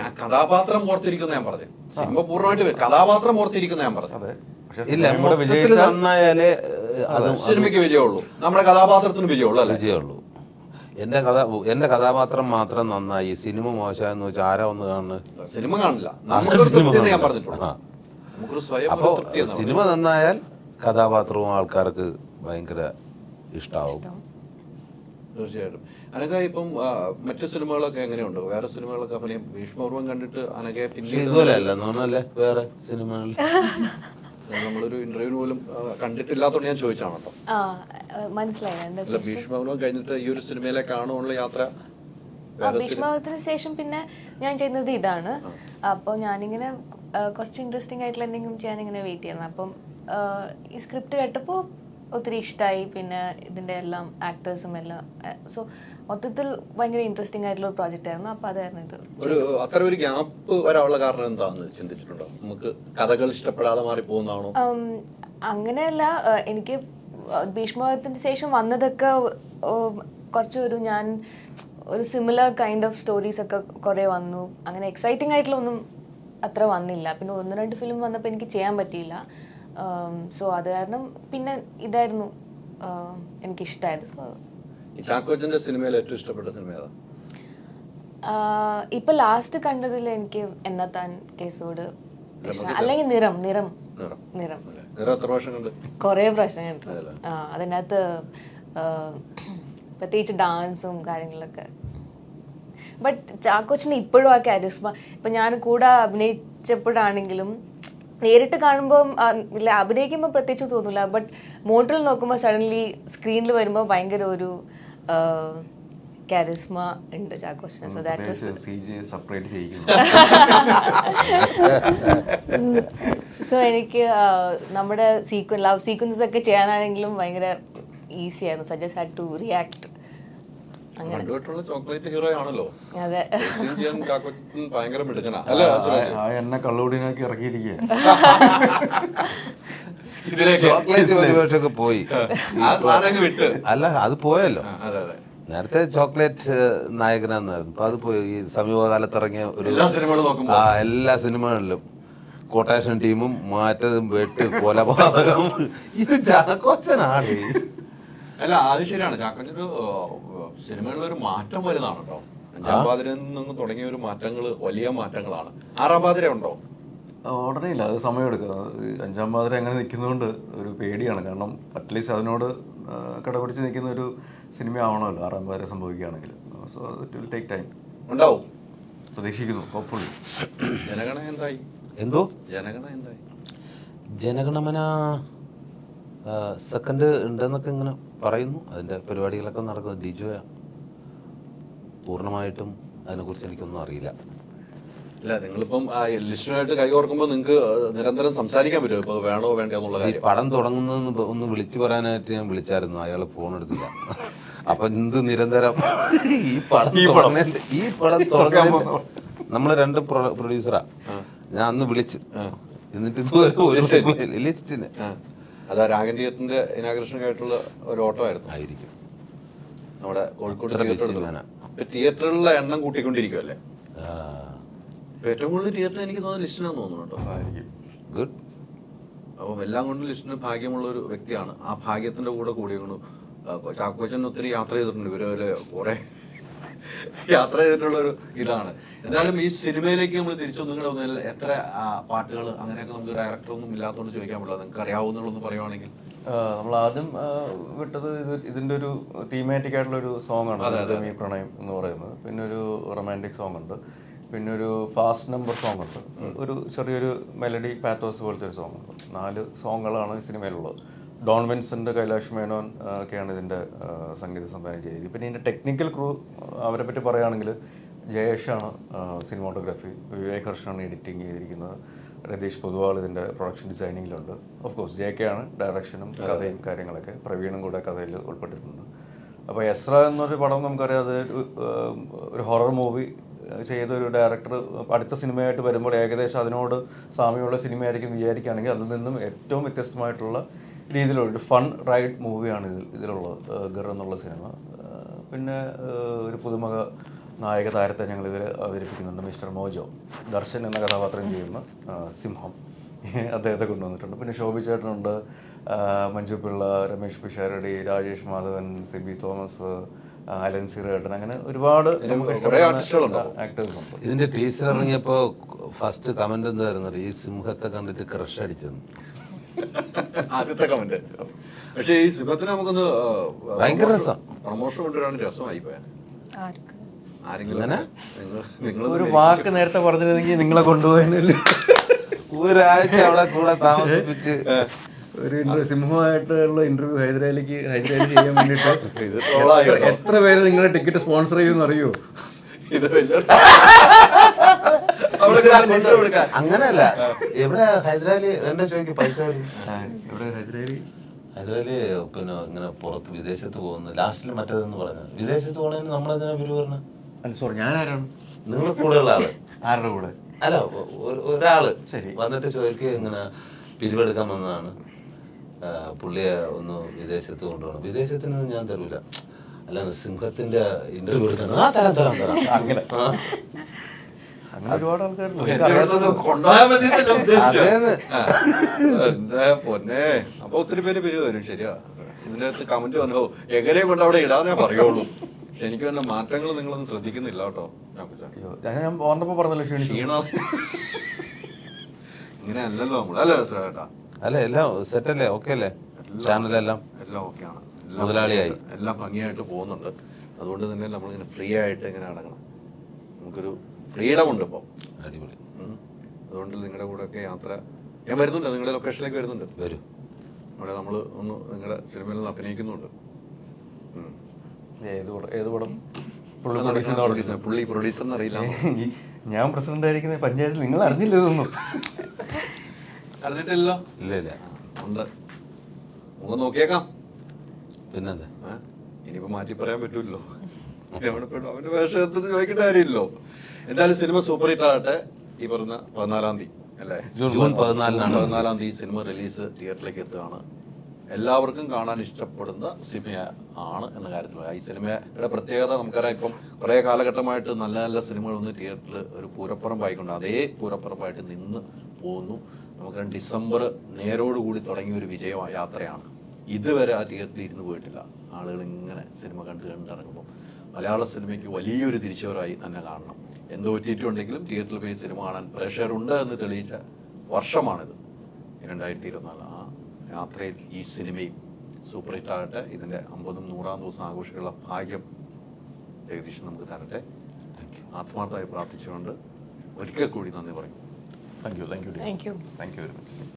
ഞാൻ കഥാപാത്രം ഓർത്തിരിക്കുന്ന ഞാൻ പറഞ്ഞു. സിനിമ പൂർണമായിട്ട് കഥാപാത്രം ഓർത്തിരിക്കുന്ന ഞാൻ പറഞ്ഞു.
അതെ.
ഇല്ല മൊത്തത്തിൽ നന്നായാലേ
സിനിമയ്ക്ക് വിജയമുള്ളൂ. നമ്മുടെ കഥാപാത്രത്തിന് വിജയമുള്ളൂ അല്ലേ?
വിജയമുള്ളൂ. എന്റെ കഥ എന്റെ കഥാപാത്രം മാത്രം നന്നായി. സിനിമ മോശമെന്ന് വെച്ചാൽ ആരാ ഒന്ന് കാണുന്നത്
സിനിമ കാണില്ല. നമുക്കൊരു
സിനിമ നന്നായാൽ കഥാപാത്രവും ആൾക്കാർക്ക് ഭയങ്കര ഇഷ്ടാവും.
തീർച്ചയായിട്ടും. അനഘ ഇപ്പം മറ്റു സിനിമകളൊക്കെ എങ്ങനെയുണ്ട്? വേറെ സിനിമകളൊക്കെ ഭീഷ്മപൂർവം ഭീഷ്മപൂർവം കണ്ടിട്ട് അനഘയെ
പിന്നെ
പിന്നീട്
വേറെ സിനിമകളിൽ
നമ്മളൊരു ഇന്റർവ്യൂ പോലും കണ്ടിട്ടില്ലാത്തോണ്ട് ഞാൻ ചോദിച്ചാണ് കേട്ടോ.
ആ ആ, മനസ്സിലായി. എന്താ
അല്ല ഭീഷ്മപൂർവം കഴിഞ്ഞിട്ട് ഈ ഒരു സിനിമയിലേക്കാണുള്ള യാത്ര
ആ ഭീഷ്മത്തിന് ശേഷം പിന്നെ ഞാൻ ചെയ്യുന്നത് ഇതാണ്. അപ്പോൾ ഞാനിങ്ങനെ കുറച്ച് ഇൻട്രസ്റ്റിംഗ് ആയിട്ടുള്ള എന്തെങ്കിലും ചെയ്യാൻ ഇങ്ങനെ വെയിറ്റ് ചെയ്യുന്നത്. അപ്പം ഈ സ്ക്രിപ്റ്റ് കേട്ടപ്പോൾ ഒത്തിരി ഇഷ്ടമായി പിന്നെ ഇതിന്റെ എല്ലാം ആക്ടേഴ്സും എല്ലാം സോ മൊത്തത്തിൽ ഭയങ്കര ഇൻട്രസ്റ്റിംഗ് ആയിട്ടുള്ള ഒരു പ്രോജക്റ്റ് ആയിരുന്നു. അപ്പോൾ അതായിരുന്നു ഇത്.
ഒരു അത്ര ഒരു ഗ്യാപ്പ് വരാനുള്ള കാരണം എന്താന്ന് ചിന്തിച്ചിട്ടുണ്ടോ? നമുക്ക് കഥകൾ ഇഷ്ടപ്പെടാതെ മാറി പോകുന്നതാണോ?
അങ്ങനെയല്ല എനിക്ക് ഭീഷ്മത്തിന് ശേഷം വന്നതൊക്കെ കുറച്ചൊരു ഞാൻ ഒരു സിമിലർ കൈൻഡ് ഓഫ് സ്റ്റോറീസ് ഒക്കെ കുറേ വന്നു. അങ്ങനെ എക്സൈറ്റിംഗ് ആയിട്ടുള്ള ഒന്നും അത്ര വന്നില്ല. പിന്നെ ഒന്ന് രണ്ട് ഫിലിം വന്നപ്പോൾ എനിക്ക് ചെയ്യാൻ പറ്റിയില്ല. സോ അത് കാരണം പിന്നെ ഇതായിരുന്നു എനിക്ക് ഇഷ്ടമായത് സോ
ഈ ചാക്കോച്ചന്റെ സിനിമയിൽ ഏറ്റവും ഇഷ്ടപ്പെട്ട സിനിമ ഏതാ?
ഇപ്പൊ ലാസ്റ്റ് കണ്ടതിൽ എനിക്ക് എന്നത്താൻ കേസോട് അല്ലെങ്കിൽ നിറം നിറം.
നിറം. കൊറേ കണ്ട്?
പ്രാവശ്യം ആ അതിനകത്ത് പ്രത്യേകിച്ച് ഡാൻസും കാര്യങ്ങളൊക്കെ. ബട്ട് ചാക്കോച്ചിന് ഇപ്പോഴും ആ കാരിസ്മ ഇപ്പൊ ഞാൻ കൂടെ അഭിനയിച്ചപ്പോഴാണെങ്കിലും നേരിട്ട് കാണുമ്പോൾ ഇല്ല അഭിനയിക്കുമ്പോൾ പ്രത്യേകിച്ച് തോന്നില്ല ബട്ട് മോട്ടറിൽ നോക്കുമ്പോൾ സഡൻലി സ്ക്രീനിൽ വരുമ്പോൾ ഭയങ്കര ഒരു കാരിസ്മ ഉണ്ട് സോ ദാറ്റ്
സെപ്പറേറ്റ്
സോ എനിക്ക് നമ്മുടെ സീക്വൻ ലവ് സീക്വൻസസ് ഒക്കെ ചെയ്യാനാണെങ്കിലും ഭയങ്കര ഈസി ആയിരുന്നു. സജസ്റ്റ് ഹാഡ് ടു റിയാക്ട്
കണ്ടുപോയിട്ടുള്ള ചോക്ലേറ്റ് ഹീറോ ആണല്ലോ
അതെ.
സീൻ ചെയ്യാൻ ചാക്കോച്ചൻ ഭയങ്കര മിടുക്കനാ. അല്ല
ആ- ആ എന്നെ കള്ളുകൂടിനാക്കി ഇറക്കിയിരിക്കുക
ഇതിലേക്ക്
ചോക്ലേറ്റ് പരിപാടിയൊക്കെ പോയി. അല്ല അത് പോയല്ലോ.
അതെ അതെ.
നേരത്തെ ചോക്ലേറ്റ് നായകനാന്നായിരുന്നു. അപ്പൊ അത് പോയി ഈ സമീപകാലത്ത് ഇറങ്ങിയ ഒരു ആ എല്ലാ സിനിമകളിലും കൊട്ടേഷൻ ടീമും മാറ്റതും വെട്ട് കൊലപാതകം. ഇത് ചാക്കോച്ചനാണ്.
അല്ല അത് ശരിയാണ്. ഒരു സിനിമകളിൽ ഒരു മാറ്റം വരുന്നതാണ് കേട്ടോ അഞ്ചാം പാതിരയിൽ നിന്ന് തുടങ്ങിയ ഒരു മാറ്റങ്ങൾ വലിയ മാറ്റങ്ങളാണ്. ആറാം പാതിര ഉണ്ടോ?
ഉടനെ ഇല്ല. അത് സമയമെടുക്കുക അഞ്ചാം പാതിര അങ്ങനെ നിൽക്കുന്നതുകൊണ്ട് ഒരു പേടിയാണ്. കാരണം അറ്റ്ലീസ്റ്റ് അതിനോട് കടപിടിച്ച് നിൽക്കുന്ന ഒരു സിനിമ ആവണമല്ലോ ആറാം പാതിര സംഭവിക്കുകയാണെങ്കിൽ. So it will take time
ഉണ്ടാവും.
പ്രതീക്ഷിക്കുന്നു ഹോപ്പ്ഫുള്ളി
ജനഗണ എന്തായി?
എന്തോ?
ജനഗണ എന്തായി?
ജനഗണമന സെക്കൻഡ് ഉണ്ടെന്നൊക്കെ ഇങ്ങനെ പറയുന്നു. അതിന്റെ പരിപാടികളൊക്കെ നടക്കുന്നത് ഡിജോയാ പൂർണമായിട്ടും അതിനെക്കുറിച്ച് എനിക്കൊന്നും അറിയില്ല.
ഇല്ല നിങ്ങളിപ്പം ആ ലിസ്റ്റുമായിട്ട് കൈകോർക്കുമ്പോൾ നിങ്ങൾക്ക് നിരന്തരം സംസാരിക്കാൻ പറ്റുമോ? ഇപ്പോൾ വേണോ വേണ്ടോ എന്നുള്ള
ഈ
കാര്യം?
പടം തുടങ്ങുന്നതെന്ന് ഒന്ന് വിളിച്ചു പറയാനായിട്ട് ഞാൻ വിളിച്ചായിരുന്നു. അയാൾ ഫോൺ എടുത്തില്ല. അപ്പൊ എന്ത് നിരന്തരം ഈ പടം ഈ പടം. തുടങ്ങാൻ നമ്മൾ രണ്ട് പ്രൊഡ്യൂസറാ ഞാൻ അന്ന് വിളിച്ച്. എന്നിട്ട് ഇതുവരെ ഒരു ലിസ്റ്റിന്.
അതാ രാഗൻ തിയേറ്ററിന്റെ ഇനാഗ്രേഷനായിട്ടുള്ള ഒരു ഓട്ടോ ആയിരുന്നു
ആയിരിക്കും.
നമ്മുടെ കോഴിക്കോട് തിയേറ്റർ തിയേറ്ററുകളിലെ എണ്ണം കൂട്ടിക്കൊണ്ടിരിക്കുമല്ലേ ഏറ്റവും കൂടുതൽ തിയേറ്റർ എനിക്ക് തോന്നുന്നു ലിസ്റ്റിനാന്ന് തോന്നുന്നു കേട്ടോ.
ആയിരിക്കും.
ഗുഡ്.
അപ്പം എല്ലാം കൊണ്ടും ലിസ്റ്റിന് ഭാഗ്യമുള്ള ഒരു വ്യക്തിയാണ്. ആ ഭാഗ്യത്തിന്റെ കൂടെ കൂടിയാണ് ചാക്കോച്ചൻ ഒത്തിരി യാത്ര ചെയ്തിട്ടുണ്ട്. ഇവരെ കുറെ യാത്ര ചെയ്തിട്ടുള്ള ഒരു ഇതാണ്. എന്തായാലും ഈ സിനിമയിലേക്ക് നമ്മൾ തിരിച്ചു നിങ്ങൾ എത്ര പാട്ടുകൾ അങ്ങനെയൊക്കെ നമുക്ക് ഡയറക്ടർ ഒന്നും ഇല്ലാത്തതുകൊണ്ട് ചോദിക്കാൻ പറ്റില്ല. നിങ്ങൾക്ക് അറിയാവുന്നുള്ളൊന്ന് പറയുവാണെങ്കിൽ.
നമ്മൾ ആദ്യം വിട്ടത് ഇത് ഇതിന്റെ ഒരു തീമാറ്റിക് ആയിട്ടുള്ള ഒരു സോങ് ആണ്. ഈ പ്രണയം എന്ന് പറയുന്നത്. പിന്നെ ഒരു റൊമാന്റിക് സോങ് ഉണ്ട്. പിന്നെ ഒരു ഫാസ്റ്റ് നമ്പർ സോങ് ഉണ്ട്. ഒരു ചെറിയൊരു മെലഡി പാറ്റോസ് പോലത്തെ ഒരു സോങ് ഉണ്ട്. നാല് സോങ്ങുകളാണ് ഈ സിനിമയിലുള്ളത്. ഡോൺ വിൻസെന്റ് കൈലാഷ് മേനോൻ ഒക്കെയാണ് ഇതിന്റെ ആ, സംഗീത സംവിധാനം ചെയ്തത്. പിന്നെ ഇതിന്റെ ടെക്നിക്കൽ ക്രൂ അവരെ പറ്റി പറയുകയാണെങ്കിൽ ജയേഷാണ് സിനിമാട്ടോഗ്രാഫി വിവേക് ഹർഷനാണ് എഡിറ്റിംഗ് ചെയ്തിരിക്കുന്നത്. രതീഷ് പൊതുവാൾ ഇതിന്റെ പ്രൊഡക്ഷൻ ഡിസൈനിങ്ങിലുണ്ട്. ഓഫ് കോഴ്സ് ജെ കെ ആണ് ഡയറക്ഷനും കഥയും കാര്യങ്ങളൊക്കെ പ്രവീണും കൂടെ കഥയിൽ ഉൾപ്പെട്ടിട്ടുണ്ട്. അപ്പോൾ എസ്ര എന്നൊരു പടം നമുക്കറിയാം അത് ഒരു, ഒരു ഹൊറർ മൂവി ചെയ്ത ഒരു ഡയറക്ടർ അടുത്ത സിനിമയായിട്ട് വരുമ്പോൾ ഏകദേശം അതിനോട് സാമ്യമുള്ള സിനിമയായിരിക്കും വിചാരിക്കുകയാണെങ്കിൽ അതിൽ നിന്നും ഏറ്റവും വ്യത്യസ്തമായിട്ടുള്ള രീതിയിലുള്ള ഒരു ഫൺ റൈഡ് മൂവിയാണ് ഇതിൽ ഇതിലുള്ളത് ഗർ എന്നുള്ള സിനിമ. പിന്നെ ഒരു പുതുമുഖ നായക താരത്തെ ഞങ്ങൾ ഇതിൽ അവതരിപ്പിക്കുന്നുണ്ട് മിസ്റ്റർ മോജോ. ദർശൻ എന്ന കഥാപാത്രം ചെയ്യുന്ന സിംഹം അദ്ദേഹത്തെ കൊണ്ടുവന്നിട്ടുണ്ട്. പിന്നെ ഷോഭി ചേട്ടനുണ്ട് ആ, മഞ്ജു പിള്ള രമേഷ് പിഷാരടി രാജേഷ് മാധവൻ സിബി തോമസ് അലൻ സിറേട്ടൻ. അങ്ങനെ ഒരുപാട് നമുക്ക്
കുറേ
ഇഷ്ടപ്പെടുന്ന
ആർട്ടിസ്റ്റുകളുണ്ടോ?
ആക്ടേഴ്സ് ഉണ്ട്.
ഇതിന്റെ ടീച്ചർ ഇറങ്ങിയപ്പോൾ ഫസ്റ്റ് കമന്റ് എന്തായിരുന്നു ഈ സിംഹത്തെ കണ്ടിട്ട് ക്രഷ് അടിച്ചെന്ന്.
ആദ്യത്തെ കമന്റ് പക്ഷേ ഈ സുഖത്തിന് നമുക്കൊന്ന്
ഭയങ്കര രസം.
പ്രമോഷൻ കൊണ്ടുവരാൻ രസമായി ആരെങ്കിലും
ഒരു വാക്ക് നേരത്തെ പറഞ്ഞിരുന്നെങ്കിൽ നിങ്ങളെ കൊണ്ടുപോയതിനല്ലേ
ഒരാഴ്ച അവളെ കൂടെ താമസിപ്പിച്ച്.
ഒരു ഇന്റർവ്യൂ സിംഹമായിട്ടുള്ള ഇന്റർവ്യൂ ഹൈദരാലിക്ക് ഹൈദരാലി ചെയ്യാൻ
വേണ്ടിട്ട്
എത്ര പേര് നിങ്ങളുടെ ടിക്കറ്റ് സ്പോൺസർ ചെയ്തെന്ന് അറിയോ?
ഇത് വലിയ
അങ്ങനെയല്ല. എവിടെ ഹൈദരാലി എന്നെ ചോദിക്കും പൈസ എവിടെ
ഇവിടെ ഹൈദരാലി
ഹൈദരാലി പിന്നെ ഇങ്ങനെ പുറത്ത് വിദേശത്ത് പോകുന്നു. ലാസ്റ്റിൽ മറ്റേതെന്ന് പറഞ്ഞു. വിദേശത്ത് പോണേന് നമ്മളെന്തിനാ പേര് പറഞ്ഞ?
അല്ല സോറി ഞാൻ ആരാണ്
നിങ്ങളെ കൂടെയുള്ള ആൾ.
ആരുടെ കൂടെ?
അല്ല ഒരാൾ
ശരി.
വന്നിട്ട് ചോദിക്കുക ഇങ്ങനെ പിരിവെടുക്കാൻ വന്നതാണ്. പുള്ളിയെ ഒന്ന് വിദേശത്ത് കൊണ്ടുപോകണം വിദേശത്തിന് ഞാൻ തരൂല. അല്ല സിംഹത്തിന്റെ ഇന്റർവ്യൂ എടുക്കണം ആ തരാം തരാം തരാം.
അങ്ങനെ. അങ്ങനെ ഒരുപാട് ആൾക്കാരുണ്ട്.
പൊന്നെ? അപ്പൊ ഒത്തിരി പേര് പേര് വരും. ശരിയാ. ഇതിനകത്ത് കമന്റ് വന്നോ എങ്ങനെ കൊണ്ട് അവിടെ ഇടാനേ പറയുള്ളൂ. പക്ഷെ എനിക്ക് വേണ്ട മാറ്റങ്ങൾ നിങ്ങളൊന്നും ശ്രദ്ധിക്കുന്നില്ല കേട്ടോ.
ഞാൻ വന്നപ്പോ പറഞ്ഞല്ലോ ക്ഷീണിച്ചു.
ക്ഷീണം? ഇങ്ങനെ അല്ലല്ലോ നമ്മൾ അല്ലേ ചേട്ടാ
അല്ല എല്ലാം സെറ്റ് അല്ലേ? ഓക്കെ അല്ലേ? ചാനലെല്ലാം
എല്ലാം? ഓക്കെയാണ്
മുതലാളിയായി.
എല്ലാം ഭംഗിയായിട്ട് പോകുന്നുണ്ട്. അതുകൊണ്ട് തന്നെ നമ്മളിങ്ങനെ ഫ്രീ ആയിട്ട് ഇങ്ങനെ അടങ്ങണം നമുക്കൊരു ഫ്രീഡം ഉണ്ട് ഇപ്പം.
അടിപൊളി.
അതുകൊണ്ട് നിങ്ങളുടെ കൂടെ ഒക്കെ യാത്ര ഞാൻ വരുന്നുണ്ട് നിങ്ങളുടെ ലൊക്കേഷനിലേക്ക് വരുന്നുണ്ട്.
വരും.
അവിടെ നമ്മൾ ഒന്ന് നിങ്ങളുടെ സിനിമയിൽ നിന്ന് അഭിനയിക്കുന്നുണ്ട്.
ഏത് ഏത് പടം? പുള്ളി
പ്രൊഡ്യൂസർ എന്നറിയില്ല
ഈ- ഞാൻ പ്രസിഡന്റ് ആയിരിക്കുന്ന പഞ്ചായത്തിൽ നിങ്ങൾ അറിഞ്ഞില്ല ഇതൊന്നും?
അറിഞ്ഞിട്ടില്ലല്ലോ?
ഇല്ല ഇല്ല.
ഉണ്ട്. നമുക്ക് നോക്കിയേക്കാം.
പിന്നെന്താ?
ഇനിയിപ്പോ മാറ്റി പറയാൻ പറ്റൂല്ലോ അവന്റെ വേഷം ചോദിക്കേണ്ട കാര്യമില്ലല്ലോ. എന്തായാലും സിനിമ സൂപ്പർ ഹിറ്റ് ആകട്ടെ ഈ പറഞ്ഞ പതിനാലാം തീയതി അല്ലേ?
ജൂൺ പതിനാലിനാണ്.
പതിനാലാം തീയതി സിനിമ റിലീസ് തിയേറ്ററിലേക്ക് എത്തുകയാണ്. എല്ലാവർക്കും കാണാൻ ഇഷ്ടപ്പെടുന്ന സിനിമ ആണ് എന്ന കാര്യത്തിൽ ഈ സിനിമയുടെ പ്രത്യേകത നമുക്കറിയാം. ഇപ്പം കുറേ കാലഘട്ടമായിട്ട് നല്ല നല്ല സിനിമകൾ ഒന്ന് തിയേറ്ററിൽ ഒരു പൂരപ്പുറമ്പായിക്കൊണ്ട് അതേ പൂരപ്പുറമ്പായിട്ട് നിന്ന് പോകുന്നു നമുക്കറിയാം ഡിസംബർ നേരോടുകൂടി തുടങ്ങിയ ഒരു വിജയ യാത്രയാണ്. ഇതുവരെ ആ തിയേറ്ററിൽ ഇരുന്ന് പോയിട്ടില്ല. ആളുകൾ ഇങ്ങനെ സിനിമ കണ്ട് കണ്ടിറങ്ങുമ്പോൾ മലയാള സിനിമയ്ക്ക് വലിയൊരു തിരിച്ചുവരായി തന്നെ കാണണം. എന്ത് പറ്റിയിട്ടുണ്ടെങ്കിലും തിയേറ്ററിൽ പോയി സിനിമ കാണാൻ പ്രേക്ഷകരുണ്ട് എന്ന് തെളിയിച്ച വർഷമാണിത്. രണ്ടായിരത്തി ഇരുപത്തിനാല് ആ യാത്രയിൽ ഈ സിനിമയും സൂപ്പർ ഹിറ്റ് ആകട്ടെ ഇതിന്റെ അമ്പതും നൂറാം ദിവസം ആഘോഷിക്കാനുള്ള ഭാഗ്യം ജഗദീഷ് നമുക്ക് തരട്ടെ. ആത്മാർത്ഥമായി പ്രാർത്ഥിച്ചുകൊണ്ട് ഒരിക്കൽ കൂടി നന്ദി പറയും
thank you thank you
thank you
thank you very much